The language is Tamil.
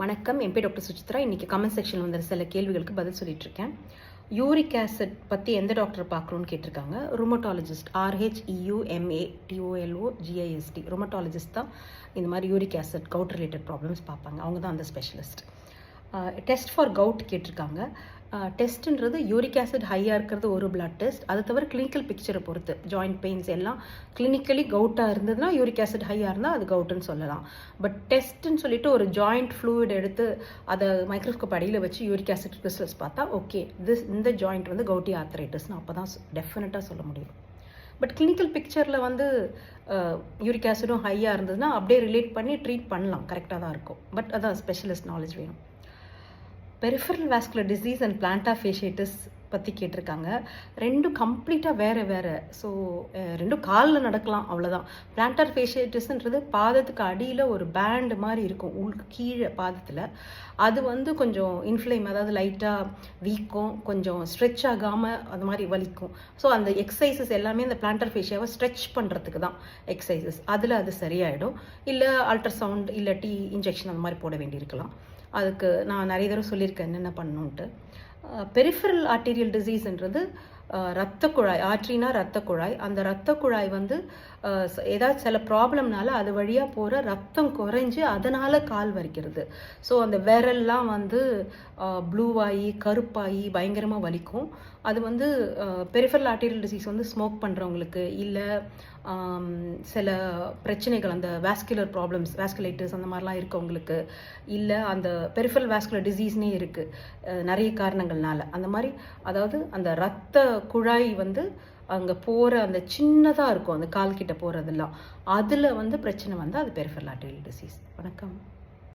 வணக்கம். என் பேர் டாக்டர் சுசித்ரா. இன்றைக்கி கமெண்ட் செக்ஷனில் வந்த சில கேள்விகளுக்கு பதில் சொல்லிட்டு இருக்கேன் யூரிக் ஆசிட் பற்றி எந்த டாக்டர் பார்க்குறோன்னு கேட்டிருக்காங்க? ருமட்டாலஜிஸ்ட் ஆர்ஹெச்இயூஎம்ஏ டிஓஎல்ஓ ஜிஐஎஸ்டி ருமட்டாலஜிஸ்ட் தான் இந்த மாதிரி uric acid gout related problems பார்ப்பாங்க. அவங்க தான் அந்த ஸ்பெஷலிஸ்ட் டெஸ்ட் ஃபார் கவுட் கேட்டிருக்காங்க. டெஸ்ட்டுன்றது யூரிக் ஆசிட் ஹையாக இருக்கிறது ஒரு பிளட் டெஸ்ட் அது தவிர கிளினிக்கல் பிக்சரை பொறுத்து ஜாயிண்ட் பெயின்ஸ் எல்லாம் கிளினிக்கலி கவுட்டாக இருந்ததுன்னா யூரிக் ஆசிட் ஹையாக இருந்தால் அது கவுட்டுன்னு சொல்லலாம். பட் டெஸ்ட்டுன்னு சொல்லிட்டு ஒரு ஜாயிண்ட் ஃப்ளூயிட் எடுத்து அதை மைக்ரோஸ்கோப் அடியில் வச்சு யூரிக் ஆசிட் கிறிஸ்டல்ஸ் பார்த்தா ஓகே திஸ் இந்த ஜாயிண்ட் வந்து கவுட்டி ஆர்த்தரைட்டிஸ்னு அப்போ தான் டெஃபினட்டாக சொல்ல முடியும். பட் கிளினிக்கல் பிக்சரில் வந்து யூரிக் ஆசிடும் ஹையாக இருந்ததுன்னா அப்படியே ரிலேட் பண்ணி ட்ரீட் பண்ணலாம். கரெக்டாக தான் இருக்கும். பட் அதான் ஸ்பெஷலிஸ்ட் நாலேஜ் வேணும். Peripheral vascular disease and plantar fasciitis பற்றி கேட்டிருக்காங்க. ரெண்டும் கம்ப்ளீட்டாக வேறு வேறு. ஸோ ரெண்டும் காலில் நடக்கலாம் அவ்வளோதான் பிளான்டார் ஃபேஷியட்டிஸ்ன்றது பாதத்துக்கு அடியில் ஒரு பேண்டு மாதிரி இருக்கும் உள் கீழே பாதத்தில். அது வந்து கொஞ்சம் இன்ஃப்ளேம் அதாவது லைட்டாக வீக்கும் கொஞ்சம் ஸ்ட்ரெச் ஆகாமல் அது மாதிரி வலிக்கும். ஸோ அந்த எக்ஸசைசஸ் எல்லாமே இந்த பிளான்டர் ஃபேஷியாவை ஸ்ட்ரெச் பண்ணுறதுக்கு தான் எக்ஸசைசஸ் அதில் அது சரியாயிடும். இல்லை அல்ட்ராசவுண்ட் இல்லாட்டி இன்ஜெக்ஷன் அந்த மாதிரி போட வேண்டியிருக்கலாம். அதுக்கு நான் நிறைய தடவை சொல்லியிருக்கேன் என்னென்ன பண்ணணுன்ட்டு பெரிஃபரல் ஆர்டீரியல் டிசீஸ்ன்றது ரத்த குழாய் ஆற்றினா ரத்த குழாய். அந்த ரத்த குழாய் வந்து ஏதாவது சில ப்ராப்ளம்னால அது வழியாக போகிற ரத்தம் குறைஞ்சி அதனால் கால் வலிக்கிறது. ஸோ அந்த விரல்லாம் வந்து ப்ளூவாகி கருப்பாகி பயங்கரமாக வலிக்கும். அது வந்து பெரிஃபரல் ஆர்டீரியல் டிசீஸ் வந்து ஸ்மோக் பண்ணுறவங்களுக்கு இல்லை சில பிரச்சனைகள் அந்த வேஸ்குலர் ப்ராப்ளம்ஸ் வேஸ்குலைட்டிஸ் அந்த மாதிரிலாம் இருக்கவங்களுக்கு இல்லை அந்த பெரிஃபரல் வேஸ்குலர் டிசீஸ்னே இருக்குது நிறைய காரணங்கள்னால. அந்த மாதிரி அதாவது அந்த ரத்த குழாய் வந்து அங்கே போகிற அந்த சின்னதாக இருக்கும் அந்த கால்கிட்ட போகிறதெல்லாம் அதில் வந்து பிரச்சனை வந்தால் அது பெரிஃபரல் ஆர்டீரியல் டிசீஸ் வணக்கம்.